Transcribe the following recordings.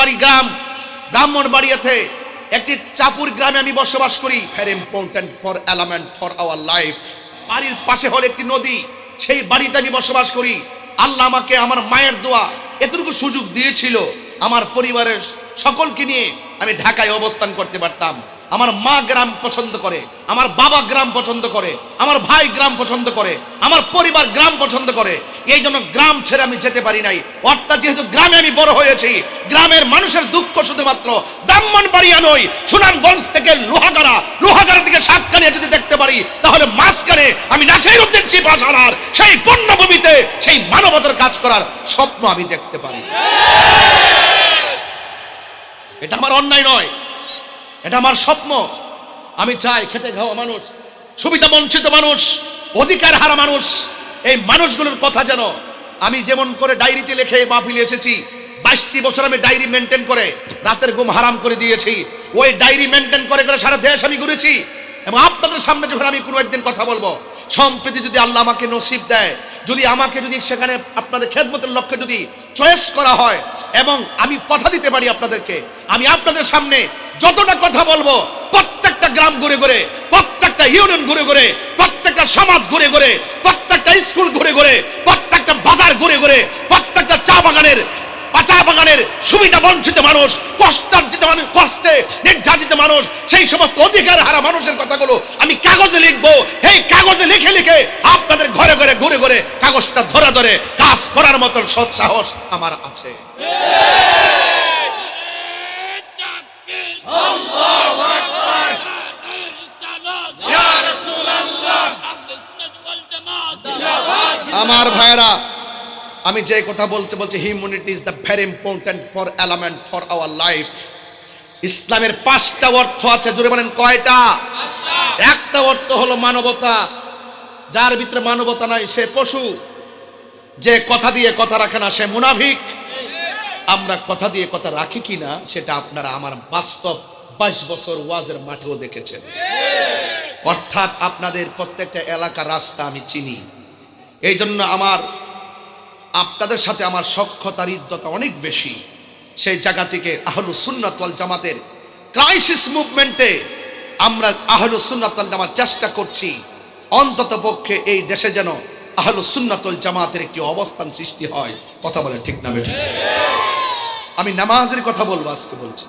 বাড়ি গ্রাম, ব্রাহ্মণ বাড়িয়াতে একটি চাপুর গ্রামে আমি বসবাস করি। Very important for element for our life বাড়ির পাশে হল একটি নদী। সেই বাড়িতে আমি বসবাস করি। আল্লাহ আমাকে আমার মায়ের দোয়া এতটুকু সুযোগ দিয়েছিল। আমার পরিবারের সকলকে নিয়ে আমি ঢাকায় অবস্থান করতে পারতাম। আমার মা গ্রাম পছন্দ করে, আমার বাবা গ্রাম পছন্দ করে, আমার ভাই গ্রাম পছন্দ করে, আমার পরিবার গ্রাম পছন্দ করে, এই জন্য গ্রাম ছেড়ে আমি যেতে পারি নাই। অর্থাৎ যেহেতু গ্রামে আমি বড় হয়েছি, গ্রামের মানুষের দুঃখ শুধুমাত্র ব্রাহ্মণ বাড়িয়া নই সুনামগঞ্জ থেকে লোহাগাড়া লোহাগাড়া থেকে সাতকানিয়া যদি দেখতে পারি, তাহলে মাঝখানে আমি নাসির উদ্দিন চিপাশালার সেই পণ্যভূমিতে, সেই মানবতার কাজ করার স্বপ্ন আমি দেখতে পারি। এটা আমার অন্যায় নয়। এটা আমার স্বপ্ন। আমি চাই খেতে খাওয়া মানুষ, সুবিধা বঞ্চিত মানুষ, অধিকার হারা মানুষ। এই মানুষগুলোর কথা যেন আমি যেমন করে ডায়েরিতে লিখে মাহফিলে এসেছি, বাইশটি বছর আমি ডায়েরি মেনটেন করে রাতের ঘুম হারাম করে দিয়েছি। ওই ডায়েরি মেনটেন করে করে সারা দেশ আমি ঘুরেছি। এবং আপনাদের সামনে যখন আমি কোনো একদিন কথা বলব, সম্প্রীতি যদি আল্লাহ আমাকে নসিব দেয়, যদি আমাকে যদি সেখানে আপনাদের খেদমতের লক্ষ্যে যদি চয়েস করা হয়, এবং আমি কথা দিতে পারি আপনাদেরকে, আমি আপনাদের সামনে যতটা কথা বলব, প্রত্যেকটা গ্রাম ঘুরে ঘুরে, প্রত্যেকটা ইউনিয়ন ঘুরে ঘুরে, প্রত্যেকটা সমাজ ঘুরে ঘুরে, প্রত্যেকটা স্কুল ঘুরে ঘুরে, প্রত্যেকটা বাজার ঘুরে ঘুরে, প্রত্যেকটা চা বাগানের চা বাগানের সুবিধা বঞ্চিত মানুষ কষ্টার্জিত মানুষ কষ্টে নির্যাতিত মানুষ সেই সমস্ত অধিকার হারা মানুষের কথাগুলো আমি কাগজে লিখব। এই কাগজে লিখে লিখে আপনাদের ঘরে ঘরে ঘুরে ঘুরে কাগজটা ধরে ধরে কাজ করার মতন সৎ সাহস আমার আছে। আমার ভাইরা আমি যে কথা বলতে বলছি humanity is the very important for element for our life ইসলামের পাঁচটা অর্থ আছে জুড়ে বলেন কয়টা? একটা অর্থ হলো মানবতা, যার ভিতরে মানবতা নাই, সে পশু। যে কথা দিয়ে কথা রাখে না, সে মুনাফিক। আমরা কথা দিয়ে কথা রাখি কি না, সেটা আপনারা আমার বাস্তব বাইশ বছর ওয়াজের মাঠেও দেখেছেন। অর্থাৎ আপনাদের প্রত্যেকটা এলাকার রাস্তা আমি চিনি। এই জন্য আমার আপনাদের সাথে আমার সক্ষতার ইদ্যতা অনেক বেশি। সেই জায়গা থেকে আহলু সুন্নাতল জামাতের ক্রাইসিস মুভমেন্টে আমরা আহলু সুন্নাত ওয়াল জামাত চেষ্টা করছি, অন্তত পক্ষে এই দেশে যেন আহলু সুন্নাত ওয়াল জামাতের একটি অবস্থান সৃষ্টি হয়। কথা বলে ঠিক না বেঠিক আমি নামাজের কথা বলব আজকে বলছি।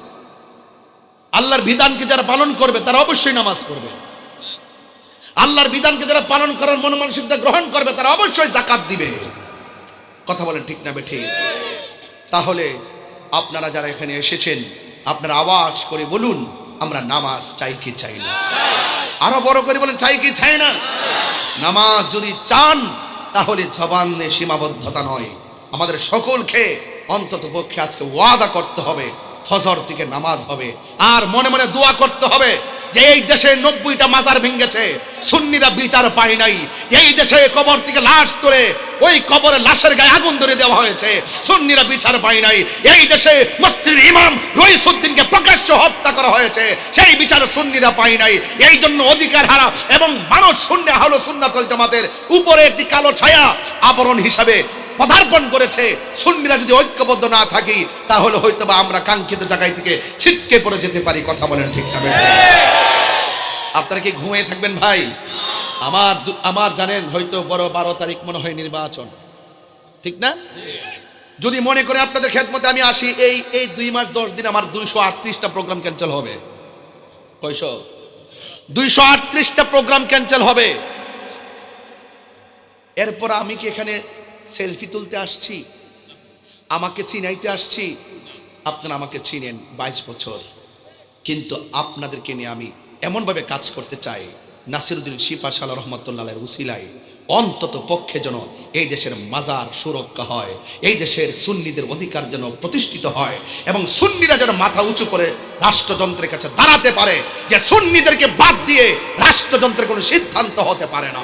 আল্লাহর বিধানকে যারা পালন করবে, তারা অবশ্যই নামাজ পড়বে। আল্লাহর বিধানকে যারা পালন করার মন মানসিকতা গ্রহণ করবে, তারা অবশ্যই জাকাত দিবে। কথা বলেন ঠিক না ঠিক তাহলে আপনারা যারা এখানে এসেছেন, আপনারা আওয়াজ করে বলুন, আমরা নামাজ চাই কি চাই না। আরও বড় করে বলেন, চাই কি চাই না? নামাজ যদি চান, তাহলে জবানে সীমাবদ্ধতা নয়। আমাদের সকলকে অন্তত পক্ষে আজকে ওয়াদা করতে হবে, ফজর থেকে নামাজ হবে। আর মনে মনে দোয়া করতে হবে। যে এই দেশে নব্বইটা মাজার ভেঙেছে, সুন্নিরা বিচার পায় নাই। এই দেশে কবর থেকে লাশ তুলে ওই কবরে লাশের গায়ে আগুন ধরে দেওয়া হয়েছে, সুন্নিরা বিচার পায় নাই। এই দেশে মসজিদ ইমাম রইসুদ্দিনকে প্রকাশ্য হত্যা করা হয়েছে, সেই বিচার সুন্নিরা পায় নাই। এই জন্য অধিকার হারা এবং মানুষ শূন্য হলো সুন্নাতল জামাতের উপরে একটি কালো ছায়া আবরণ হিসাবে পদার্পণ করেছে। সুন্নিরা যদি ঐক্যবদ্ধ না থাকি, তাহলে হয়তো বা আমরা কাঙ্ক্ষিত জায়গায় থেকে ছিটকে পড়ে যেতে পারি। কথা বলেন ঠিক না আপনারা কি ঘুমিয়ে থাকবেন ভাই? আমার আমার জানেন, হয়তো বড় বারো তারিখ মনে হয় নির্বাচন। ঠিক না? যদি মনে করে আপনাদের খেদমতে আমি আসি, এই এই দুই মাস, দশ দিন আমার দুইশো আটত্রিশটা প্রোগ্রাম ক্যান্সেল হবে। কয়শো? দুইশো আটত্রিশটা প্রোগ্রাম ক্যান্সেল হবে। এরপর আমি কি এখানে সেলফি তুলতে আসছি। আমাকে চিনাইতে আসছি। আপনারা আমাকে চিনেন বাইশ বছর। কিন্তু আপনাদেরকে নিয়ে আমি এমনভাবে কাজ করতে চাই, নাসিরুদ্দিন শিফা সাল্লাহ রহমতুল্লাহের উসিলায় অন্তত পক্ষে যেন এই দেশের মাজার সুরক্ষা হয়, এই দেশের সুন্নিদের অধিকার যেন প্রতিষ্ঠিত হয় এবং সুন্নিরা যেন মাথা উঁচু করে রাষ্ট্রযন্ত্রের কাছে দাঁড়াতে পারে, যে সুন্নিদেরকে বাদ দিয়ে রাষ্ট্রযন্ত্রের কোনো সিদ্ধান্ত হতে পারে না।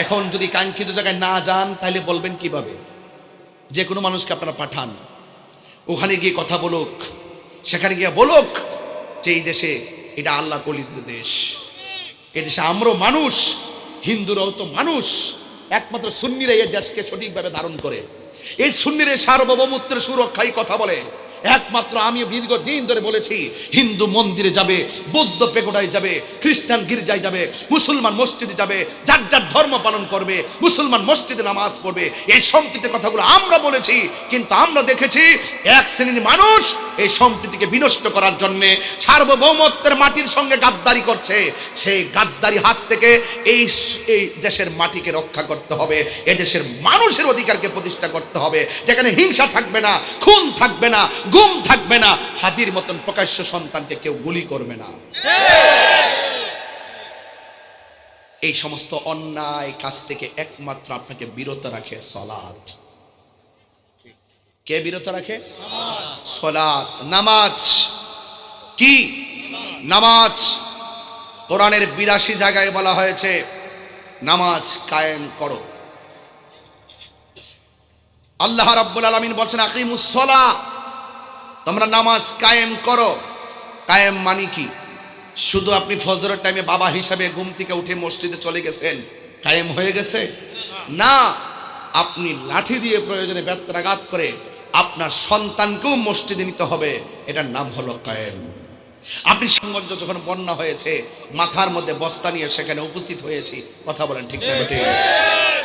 এখন যদি কাঙ্ক্ষিত জায়গায় না যান, তাহলে বলবেন কীভাবে? যে কোনো মানুষকে আপনারা পাঠান। ওখানে গিয়ে কথা বলুক। সেখানে গিয়ে বলুক যে এই দেশে এটা আল্লাহ কলিদের দেশ। এ দেশে আমরাও মানুষ, হিন্দুরাও তো মানুষ। একমাত্র সুন্নিরা এই দেশকে সঠিকভাবে ধারণ করে। এই সুন্নির সার্বভৌমত্বের সুরক্ষাই কথা বলে। একমাত্র আমি দীর্ঘ দিন ধরে বলেছি, হিন্দু মন্দিরে যাবে, বৌদ্ধ পেগোডায় যাবে, খ্রিস্টান গির্জায় যাবে, মুসলমান মসজিদে যাবে, যার যার ধর্ম পালন করবে, মুসলমান মসজিদে নামাজ পড়বে, এই সম্প্রীতির কথাগুলো আমরা বলেছি, কিন্তু আমরা দেখেছি এক শ্রেণির মানুষ এই সম্প্রীতিকে বিনষ্ট করার জন্য সার্বভৌমত্বের মাটির সঙ্গে গাদ্দারি করছে। সেই গাদ্দারি হাত থেকে এই এই দেশের মাটিকে রক্ষা করতে হবে এ দেশের মানুষের অধিকারকে প্রতিষ্ঠা করতে হবে, যেখানে হিংসা থাকবে না, খুন থাকবে না গুম থাকবে না। হাদির মতন প্রকাশ্য সন্তানকে কেউ গুলি করবে না। এই সমস্ত অন্যায় কাজ থেকে একমাত্র আপনাকে বিরত রাখে সলাৎ। কে বিরত রাখে? সলাৎ। নামাজ। কি? নামাজ। কোরআনের বিরাশি জায়গায় বলা হয়েছে, নামাজ কায়েম করো। আল্লাহ রাব্বুল আলামিন বলছেন আকিমুসলা তোমরা নামাজ কায়েম করো। কায়েম মানে কি? শুধু আপনি ফজরের টাইমে বাবা হিসাবে ঘুম থেকে উঠে মসজিদে চলে গেছেন, কায়েম হয়ে গেছে? না, আপনি লাঠি দিয়ে প্রয়োজনে ব্যত্রাঘাত করে আপনার সন্তানকেও মসজিদে নিতে হবে। এটার নাম হলো কায়েম। আপনি সাম্রাজ্য যখন বন্যা হয়েছে, মাথার মধ্যে বস্তা নিয়ে সেখানে উপস্থিত হয়েছি। কথা বলেন ঠিক না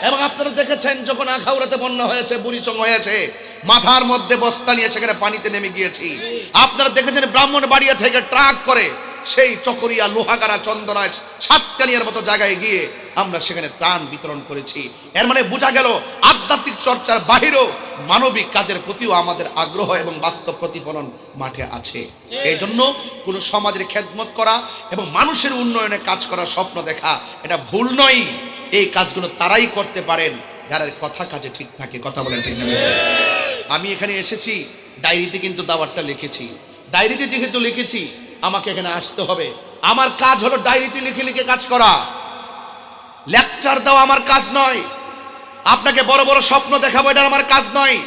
এবং আপনারা দেখেছেন, যখন আখাউড়াতে বন্যা হয়েছে বুড়িচং হয়েছে, মাথার মধ্যে বস্তা নিয়ে সেখানে পানিতে নেমে গিয়েছি। আপনারা দেখেছেন ব্রাহ্মণ বাড়িয়া থেকে ট্রাক করে সেই চকরিয়া, লোহাগাড়া, চন্দনায়, সাতকানিয়ার মতো জায়গায় গিয়ে আমরা সেখানে ত্রাণ বিতরণ করেছি। এর মানে বোঝা গেল আধ্যাত্মিক চর্চার বাহিরেও মানবিক কাজের প্রতিও আমাদের আগ্রহ এবং বাস্তব প্রতিফলন মাঠে আছে। এই জন্য কোনো সমাজের খেদমত করা এবং মানুষের উন্নয়নে কাজ করার স্বপ্ন দেখা এটা ভুল নয়। এই কাজগুলো তারাই করতে পারেন যারা কথা কাজে ঠিক থাকে। কথা বলেন ঠিক না? আমি এখানে এসেছি ডায়েরিতে কিন্তু দাবারটা লিখেছি। ডায়েরিতে যেহেতু লিখেছি আমাকে এখানে আসতে হবে। আমার কাজ হলো ডায়েরিতে লিখে লিখে কাজ করা। লেকচার দেওয়া আমার কাজ নয়। আপনাকে বড় বড় স্বপ্ন দেখাবো, এটা আমার কাজ নয়।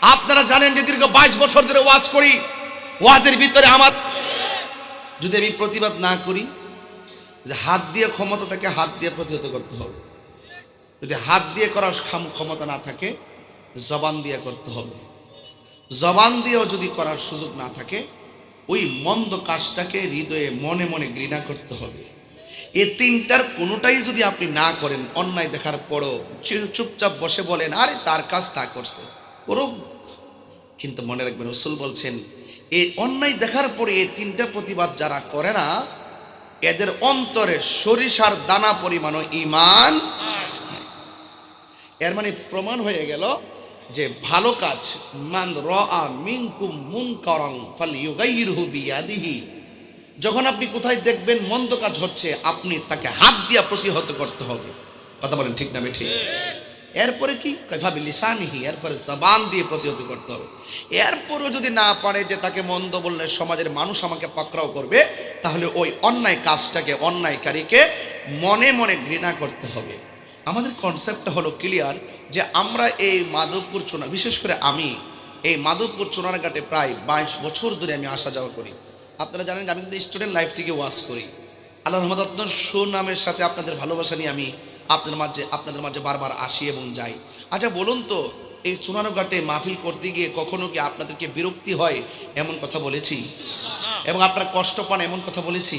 আপনারা জানেন যে দীর্ঘ বাইশ বছর ধরে ওয়াজ করি। ওয়াজের ভিতরে আমার যদি আমি প্রতিবাদ না করি হাত দিয়ে ক্ষমতা থাকে, হাত দিয়ে প্রতিহত করতে হবে। যদি হাত দিয়ে করার ক্ষম- ক্ষমতা না থাকে, জবান দিয়ে করতে হবে। জবান দিয়েও যদি করার সুযোগ না থাকে, ওই মন্দ কাজটাকে হৃদয়ে মনে মনে ঘৃণা করতে হবে। এ তিনটার কোনোটাই যদি আপনি না করেন, অন্যায় দেখার পরও চুপ- চুপচাপ বসে বলেন, আরে, তার কাজ তা করছে। করুক। কিন্তু মনে রাখবেন, রসুল বলছেন, এই অন্যায় দেখার পরে এই তিনটা প্রতিবাদ যারা করে না, এদের অন্তরে সরিষার দানা পরিমাণও ইমান এর মানে প্রমাণ হয়ে গেল যে ভালো কাজ, মান র আ মুন করং ফাল ইউগাইরহু বিয়াদিহি। যখন আপনি কোথায় দেখবেন মন্দ কাজ হচ্ছে, আপনি তাকে হাত দিয়া প্রতিহত করতে হবে। কথা বলেন ঠিক না ঠিক এরপরে কি? কৈফাবি লিসানিহি এরপরে জবান দিয়ে প্রতিহত করতে হবে। এরপরও যদি না পারে যে তাকে মন্দ বললে সমাজের মানুষ আমাকে পাকড়াও করবে, তাহলে ওই অন্যায় কাজটাকে, অন্যায়কারীকে মনে মনে ঘৃণা করতে হবে। আমাদের কনসেপ্টটা হলো ক্লিয়ার যে আমরা এই মাধবপুর চোনা বিশেষ করে আমি, এই মাধবপুর চোনারঘাটে প্রায় বাইশ বছর ধরে আমি আসা যাওয়া করি। আপনারা জানেন যে আমি কিন্তু স্টুডেন্ট লাইফ থেকে ওয়াজ করি। আল্লাহ রহমদ আপনার সুনামের সাথে আপনাদের ভালোবাসা নিয়ে আমি আপনাদের মাঝে আপনাদের মাঝে বারবার আসি এবং যাই। আচ্ছা বলুন তো এই চুনারঘাটে মাহফিল করতে গিয়ে কখনো কি আপনাদেরকে বিরক্তি হয়? এমন কথা বলেছি? এবং আপনারা কষ্ট পান এমন কথা বলেছি?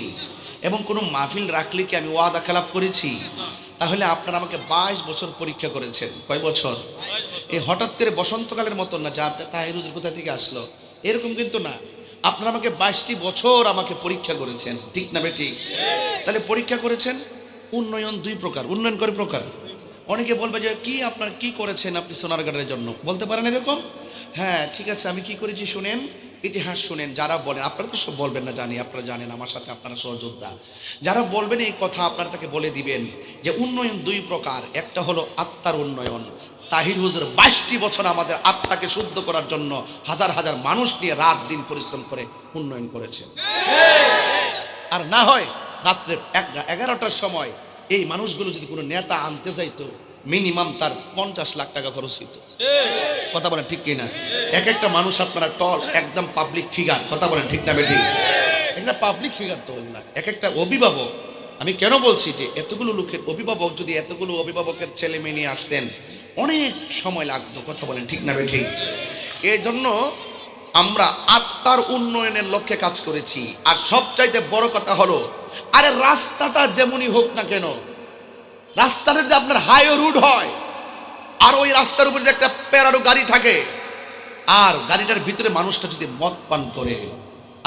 এবং কোনো মাহফিল রাখলে কি আমি ওয়াদা খেলাপ করেছি? তাহলে আপনারা আমাকে বাইশ বছর পরীক্ষা করেছেন। কয় বছর? এই হঠাৎ করে বসন্তকালের মতন না যা আপনার তাহিরুজের কোথা থেকে আসলো? এরকম কিন্তু না। আপনারা আমাকে বাইশটি বছর আমাকে পরীক্ষা করেছেন। ঠিক না বেটি? তাহলে পরীক্ষা করেছেন? উন্নয়ন দুই প্রকার। উন্নয়ন করে প্রকার। অনেকে বলবে যে, কি আপনার, কি করেছেন আপনি সোনারগাঁড়ের জন্য? বলতে পারেন এরকম? হ্যাঁ ঠিক আছে, আমি কি করেছি শুনেন? ইতিহাস শুনেন, যারা বলেন, আপনারা তো সব বলবেন না, জানি, আপনারা জানেন, আমার সাথে আপনারা সহযোদ্ধা। যারা বলবেন এই কথা, আপনারা তাকে বলে দিবেন যে, উন্নয়ন দুই প্রকার। একটা হলো আত্মার উন্নয়ন তাহির হুজুর বাইশটি বছর আমাদের আত্মাকে শুদ্ধ করার জন্য হাজার হাজার মানুষ নিয়ে রাত দিন পরিশ্রম করে উন্নয়ন করেছে। আর না হয় রাত্রে এগারোটার সময় এই মানুষগুলো যদি কোনো নেতা আনতে যাইতো মিনিমাম তার পঞ্চাশ লাখ টাকা খরচ হইতো। কথা বলেন ঠিক কিনা? এক একটা মানুষ আপনারা টল, একদম পাবলিক ফিগার কথা বলেন ঠিক না বেঠিক? একটা পাবলিক ফিগার তো না এক একটা অভিভাবক, আমি কেন বলছি যে এতগুলো লোকের অভিভাবক, যদি এতগুলো অভিভাবকের ছেলে মেয়ে নিয়ে আসতেন অনেক সময় লাগতো, কথা বলেন ঠিক না ঠিক এই জন্য আমরা আত্মার উন্নয়নের লক্ষ্যে কাজ করেছি। আর সবচাইতে বড় কথা হলো, আরে রাস্তাটা যেমনই হোক না কেন, রাস্তাটা যদি আপনার হাইও রুট হয়, আর ওই রাস্তার উপরে যে একটা প্যারাডো গাড়ি থাকে, আর গাড়িটার ভিতরে মানুষটা যদি মদ পান করে,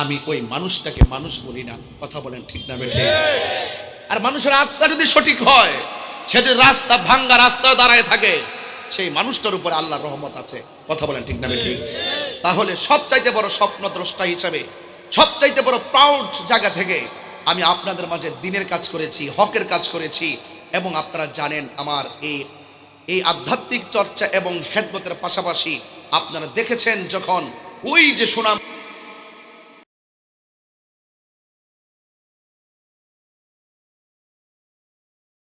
আমি ওই মানুষটাকে মানুষ বলি না, কথা বলেন ঠিক না বেঠে? আর মানুষের আত্মা যদি সঠিক হয়, সে যদি রাস্তা ভাঙ্গা রাস্তায় দাঁড়ায় থাকে সেই মানুষটার উপর আল্লাহর রহমত আছে। কথা বলেন ঠিক না ঠিক তাহলে সবচাইতে বড় স্বপ্ন দ্রষ্টা হিসাবে, সবচাইতে বড় প্রাউড জায়গা থেকে আমি আপনাদের মাঝে দিনের কাজ করেছি, হকের কাজ করেছি, এবং আপনারা জানেন আমার এই এই আধ্যাত্মিক চর্চা এবং খেদমতের পাশাপাশি আপনারা দেখেছেন যখন ওই যে সুনাম